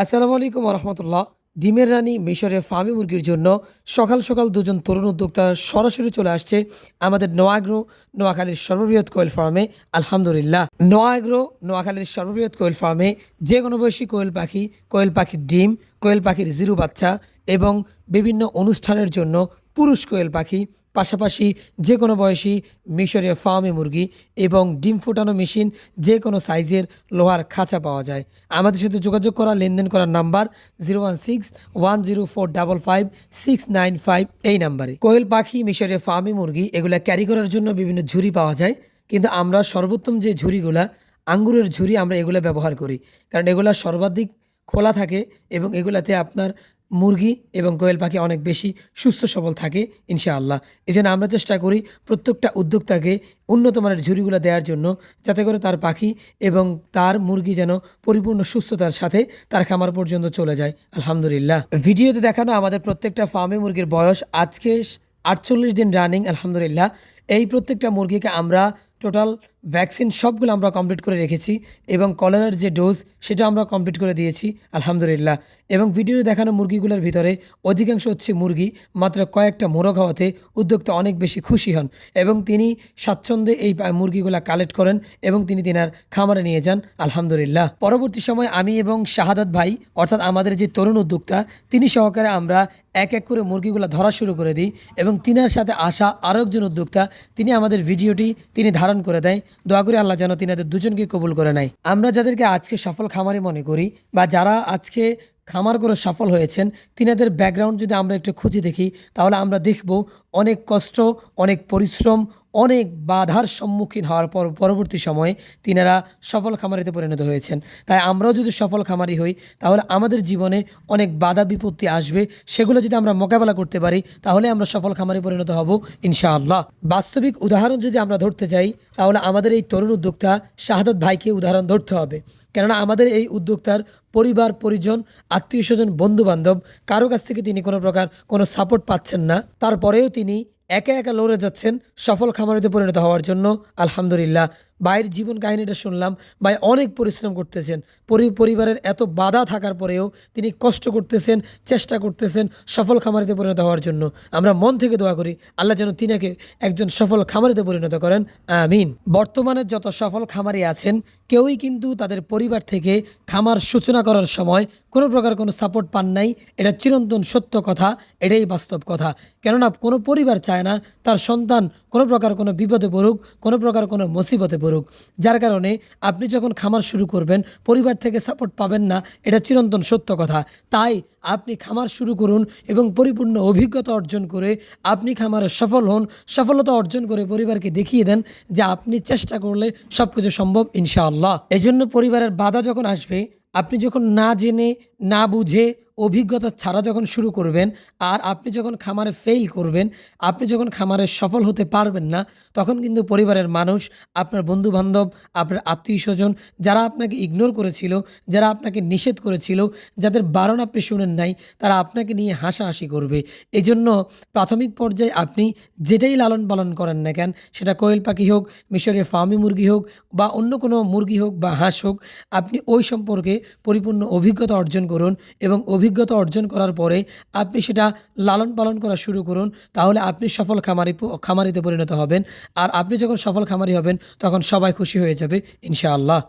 আসসালামু আলাইকুম রহমতুল্লাহ ডিমের রানী মিশরে ফার্মি মুরগির জন্য সকাল সকাল দুজন তরুণ উদ্যোক্তা সরাসরি চলে আসছে আমাদের নোয়াগ্রো নোয়াখালীর সর্ববৃহৎ কোয়েল ফার্মে, আলহামদুলিল্লাহ। নোয়াগ্রো নোয়াখালীর সর্ববৃহৎ কোয়েল ফার্মে যে কোনো বয়সী কোয়েল পাখি, কোয়েল পাখির ডিম, কোয়েল পাখির জিরু বাচ্চা এবং বিভিন্ন অনুষ্ঠানের জন্য পুরুষ কোয়েল পাখি পাশাপাশি যে কোনো বয়সী মিশরীয় ফার্মে মুরগি এবং ডিম ফুটানো মেশিন যে কোনো সাইজের লোহার খাঁচা পাওয়া যায়। আমাদের সাথে যোগাযোগ করা, লেনদেন করার number zero one six one zero four double five six nine five এই নাম্বারে। কোয়েল পাখি, মিশরীয় ফার্মে মুরগি এগুলা ক্যারি করার জন্য বিভিন্ন ঝুড়ি পাওয়া যায়। কিন্তু আমরা সর্বোত্তম যে ঝুড়িগুলা, আঙ্গুরের ঝুড়ি আমরা এগুলো ব্যবহার করি। কারণ এগুলা সর্বাধিক খোলা থাকে এবং এগুলাতে আপনার মুরগি এবং কোয়েল পাখি অনেক বেশি সুস্থ সবল থাকে, ইনশাআল্লাহ। এই জন্য আমরা চেষ্টা করি প্রত্যেকটা উদ্যোক্তাকে উন্নত মানের ঝুড়িগুলো দেওয়ার জন্য যাতে করে তার পাখি এবং তার মুরগি যেন পরিপূর্ণ সুস্থতার সাথে তার খামার পর্যন্ত চলে যায়। আলহামদুলিল্লাহ। ভিডিওতে দেখানো আমাদের প্রত্যেকটা ফার্মে মুরগির বয়স, আজকে আটচল্লিশ দিন রানিং, আলহামদুলিল্লাহ। এই প্রত্যেকটা মুরগিকে আমরা টোটাল ভ্যাকসিন সবগুলো আমরা কমপ্লিট করে রেখেছি এবং কলেরার যে ডোজ, সেটা আমরা কমপ্লিট করে দিয়েছি, আলহামদুলিল্লাহ। এবং ভিডিওতে দেখানো মুরগিগুলোর ভিতরে অধিকাংশ হচ্ছে মুরগি, মাত্র কয়েকটা মোরগ হওয়াতে উদ্যোক্তা অনেক বেশি খুশি হন এবং তিনি স্বাচ্ছন্দ্যে এই মুরগিগুলো কালেক্ট করেন এবং তিনি তিনার খামারে নিয়ে যান, আলহামদুলিল্লাহ। পরবর্তী সময় আমি এবং শাহাদাত ভাই, অর্থাৎ আমাদের যে তরুণ উদ্যোক্তা, তিনি সহকারে আমরা এক এক করে মুরগিগুলো ধরা শুরু করে দিই এবং তিনার সাথে আসা আরও একজন উদ্যোক্তা, তিনি আমাদের ভিডিওটি তিনি ধারণ করে দেয়। দোয়া করে আল্লাহ যেন তিনাদের দুজনকে কবুল করে নেয়। আমরা যাদেরকে আজকে সফল খামারি মনে করি বা যারা আজকে খামার করে সফল হয়েছেন, তিনাদের ব্যাকগ্রাউন্ড যদি আমরা একটু খুঁজে দেখি, তাহলে আমরা দেখব অনেক কষ্ট, অনেক পরিশ্রম অনেক বাধার সম্মুখীন হওয়ার পর পরবর্তী সময়ে তিনারা সফল খামারিতে পরিণত হয়েছেন। তাই আমরাও যদি সফল খামারি হই, তাহলে আমাদের জীবনে অনেক বাধা বিপত্তি আসবে। সেগুলো যদি আমরা মোকাবেলা করতে পারি, তাহলে আমরা সফল খামারি পরিণত হব ইনশাআল্লাহ। বাস্তবিক উদাহরণ যদি আমরা ধরতে চাই তাহলে আমাদের এই তরুণ উদ্যোক্তা শাহাদত ভাইকে উদাহরণ ধরতে হবে। কেননা আমাদের এই উদ্যোক্তার পরিবার, পরিজন, আত্মীয় স্বজন বন্ধু বান্ধব কারও কাছ থেকে তিনি কোনো প্রকার কোনো সাপোর্ট পাচ্ছেন না। তারপরেও তিনি একা একা লড়ে যাচ্ছেন সফল খামারিতে পরিণত হওয়ার জন্য। আলহামদুলিল্লাহ। ভাইয়ের জীবন কাহিনীটা শুনলাম, ভাই অনেক পরিশ্রম করতেছেন। পরি পরিবারের এত বাধা থাকার পরেও তিনি কষ্ট করতেছেন, চেষ্টা করতেছেন সফল খামারিতে পরিণত হওয়ার জন্য। আমরা মন থেকে দোয়া করি, আল্লাহ যেন তিনাকে একজন সফল খামারিতে পরিণত করেন। আমিন। বর্তমানে যত সফল খামারি আছেন, কেউই কিন্তু তাদের পরিবার থেকে খামার সূচনা করার সময় কোনো প্রকার কোনো সাপোর্ট পান নাই। এটা চিরন্তন সত্য কথা, এটাই বাস্তব কথা। কেননা কোনো পরিবার চায় না তার সন্তান কোনো প্রকার কোনো বিপদে পড়ুক, কোনো প্রকার কোনো মুসিবতে পড়ুক যার কারণে আপনি যখন খামার শুরু করবেন, পরিবার থেকে সাপোর্ট পাবেন না, এটা চিরন্তন সত্য কথা। তাই আপনি খামার শুরু করুন এবং পরিপূর্ণ অভিজ্ঞতা অর্জন করে আপনি খামারে সফল হন, সফলতা অর্জন করে পরিবারকে দেখিয়ে দেন যে আপনি চেষ্টা করলে সব কিছু সম্ভব ইনশাআল্লাহ। এজন্য পরিবারের বাধা যখন আসবে, আপনি যখন না জেনে, না বুঝে অভিজ্ঞতা ছাড়া যখন শুরু করবেন আর আপনি যখন খামারে ফেল করবেন, আপনি যখন খামারে সফল হতে পারবেন না, তখন কিন্তু পরিবারের মানুষ, আপনার বন্ধু বান্ধব আপনার আত্মীয় স্বজন যারা আপনাকে ইগনোর করেছিল, যারা আপনাকে নিষেধ করেছিল, যাদের বারণ আপনি শুনেন নাই, তারা আপনাকে নিয়ে হাসাহাসি করবে। এই জন্য প্রাথমিক পর্যায়ে আপনি যেটাই লালন পালন করেন না কেন, সেটা কোয়েল পাখি হোক মিশরীয় ফার্মি মুরগি হোক বা অন্য কোনো মুরগি হোক বা হাঁস হোক, আপনি ওই সম্পর্কে পরিপূর্ণ অভিজ্ঞতা অর্জন করুন এবং অভিজ্ঞতা অর্জন করার পরে আপনি সেটা লালন পালন করা শুরু করুন, তাহলে আপনি সফল খামারি খামারিতে পরিণত হবেন। আর আপনি যখন সফল খামারি হবেন, তখন সবাই খুশি হয়ে যাবে, ইনশাআল্লাহ।